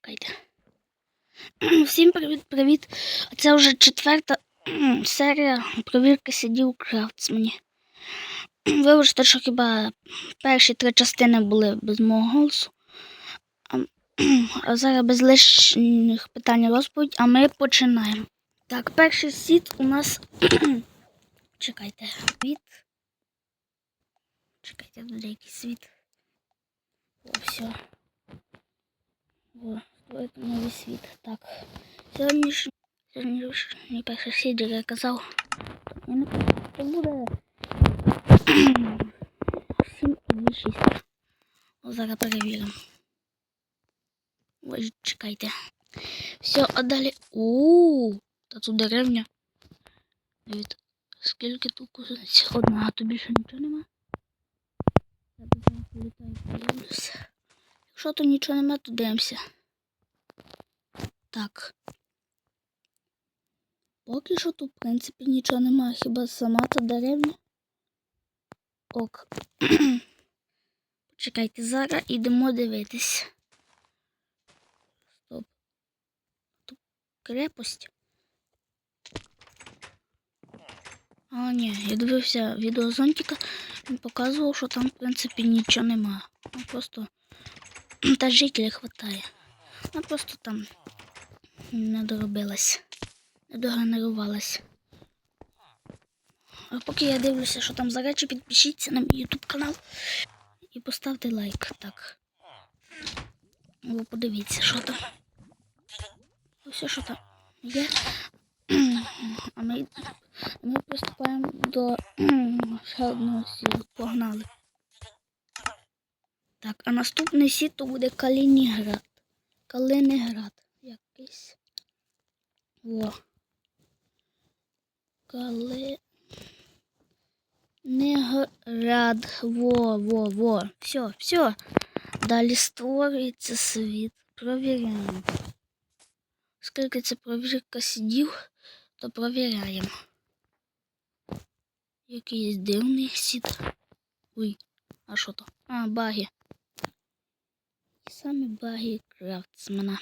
Чекайте. Всім привіт-привіт. Це вже четверта серія провірки сидів Крафтсмені. Вибачте, що хіба перші три частини були без мого голосу. А, зараз без лишніх питань розповідь, а ми починаємо. Так, перший сіт у нас. Чекайте. Світ. Чекайте, тут якийсь світ. О, все. О, створити новий світ. Так. Сьогоднішній сьогоднішній перший світ, як я казав, це буде 7 і 2, 6. О, зараз перевіримо. Ой, чекайте. Все, а далі. У, та тут деревня. Дивіться, скільки тут кузниць? Одна, а то більше нічого нема. Я зараз політаю, подивлюся. Якщо то нічого нема, то дивимося. Так. Поки що тут, в принципі, нічого немає, хіба сама та деревня. Ок. Почекайте, зараз ідемо дивитись. Стоп. Тут крепость. А, ні, я дивився відео зонтика, він показував, що там, в принципі, нічого немає. Ну, просто та жителів хватає. Вона просто там не доробилась, не догенерувалась. А поки я дивлюся, що там за речі, підпишіться на мій YouTube канал і поставте лайк. Так. Ви подивіться, що там. Ось що там є. А ми, ми приступаємо до ще одного сілу. Погнали. Так, а наступний сіт то буде Калініград. Калиніград. Якийсь. Во. Калиніград. Во, во, во. Все, все. Далі створюється світ. Провіряємо. Скільки це провірка сидів, то провіряємо. Якийсь дивний сіт. Ой, а що то? А, баги. Саме баги крафтсмена.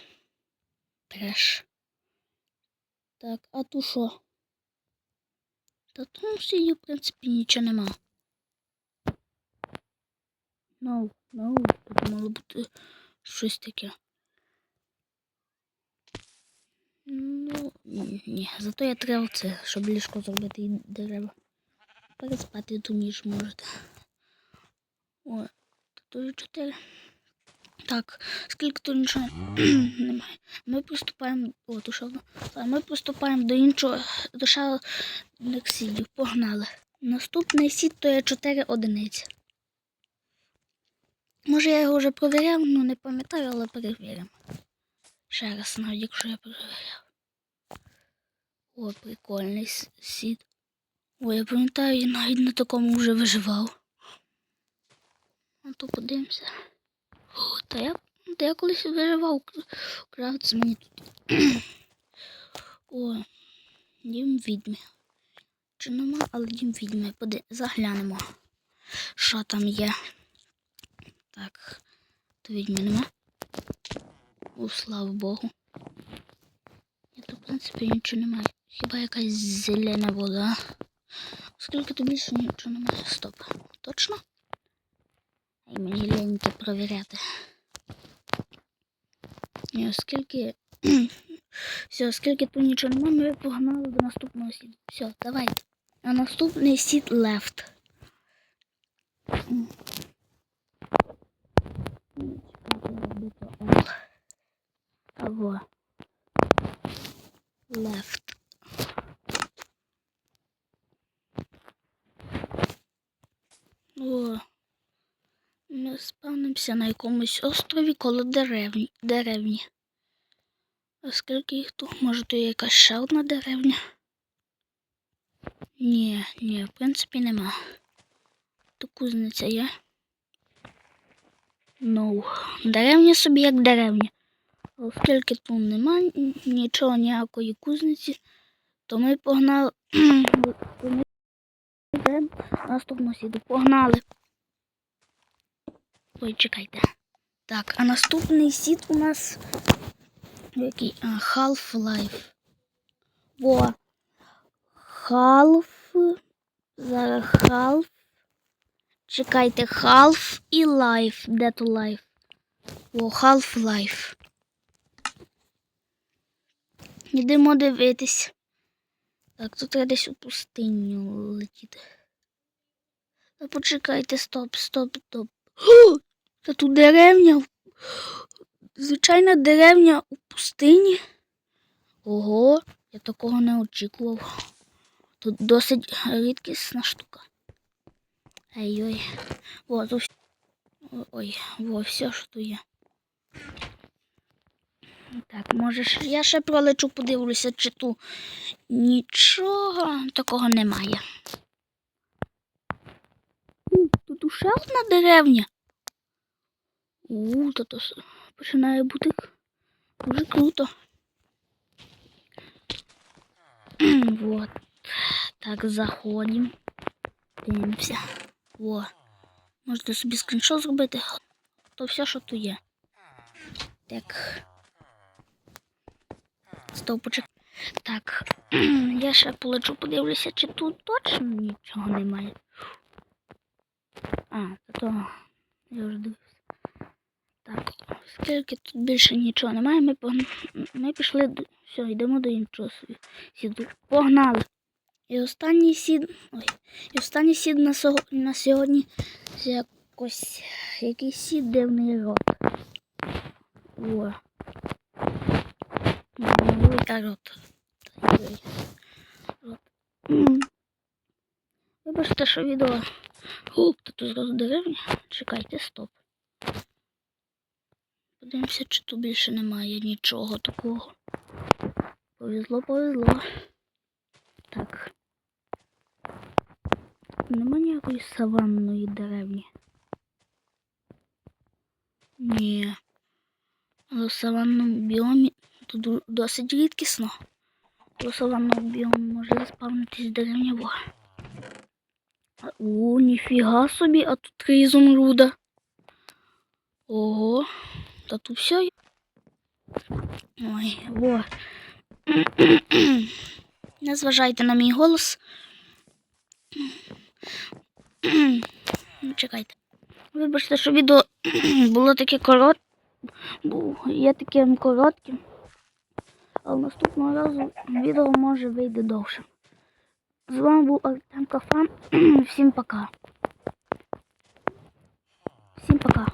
Треш. Так, а ту що? Та тому сіді, в принципі, нічого нема. Ну, ну, тут мало бути щось таке. Ну, ні, зато я треба це, щоб ліжко зробити і дерева. Переспати ту ніж можете. О, тут уже чотири. Так, скільки тут нічого немає. Ми приступаємо. О, тут. Ми приступаємо до іншого до сідів. Погнали. Наступний сід то є 4 одиниці. Може я його вже провіряв, ну не пам'ятаю, але перевіримо. Ще раз, навіть якщо я перевіряв. О, прикольний сід. О, я пам'ятаю, я навіть на такому вже виживав. А то подивимося. О, та я, та я колись виживав у мені тут. О, дім відьми. Чи нема, але дім відьми. Поди, заглянемо. Що там є. Так, то відьми нема. О, слава Богу. І тут, в принципі, нічого немає. Хіба якась зелена вода. Скільки то більше нічого немає. Стоп. Точно? І мені ліньки провіряти. І оскільки. Все, оскільки тут нічого немає, ми погнали до наступного сіду. Все, давайте. А наступний то L. Або left. О, ми спавнимося на якомусь острові коло деревні. деревні. А скільки їх тут? Може, то є якась ще одна деревня? Ні, ні, в принципі нема. То кузниця є. Ну, деревня собі як деревня. Оскільки тут нема нічого, ніякої кузниці, то ми погнали. наступну сіду. Погнали. Ой, чекайте. Так, а наступний сід у нас Який? Half-Life. Во. Half. Зараз Half. Чекайте, Half і Life. Де то Life? О, Half-Life. Йдемо дивитись. Так, тут треба десь у пустиню летіти. Та почекайте, стоп, стоп, стоп. Та тут деревня. Звичайна деревня у пустині. Ого, я такого не очікував. Тут досить рідкісна штука. Ой-ой. О, тут... Ой, во, все, що тут є. Так, можеш. Я ще пролечу, подивлюся, чи тут нічого такого немає. Тут уже одна деревня. У, то, то починає бути дуже круто. вот. Так, заходимо. Дивимося. Во. Можете собі скріншот зробити. То все, що тут є. Так. Стоп, почекай. Так. Я ще полечу, подивлюся, чи тут точно нічого немає. А, то, я вже дивився. Так, оскільки тут більше нічого немає, ми, погн... ми пішли. Все, йдемо до іншого сіду. Погнали. І останній сід. Ой. І останній сід на, сього... на сьогодні якось якийсь сід дивний рот. О. Велика. Рот. Вибачте, що відео. О, тут зразу деревня. Чекайте, стоп. Подивимося, чи тут більше немає нічого такого. Повезло, повезло. Так. Нема ніякої саванної деревні. Ні. Але в саванному біомі тут досить рідкісно. У саванному біомі може заспавнитись деревня. Во. О, ніфіга собі, а тут три ізумруда. Ого, та тут все. Ой, во. Не зважайте на мій голос. Ну, Чекайте. Вибачте, що відео було таке коротке. Є таким коротким. Але наступного разу відео може вийде довше. З вами був Артем Кафан. Всім пока. Всім пока.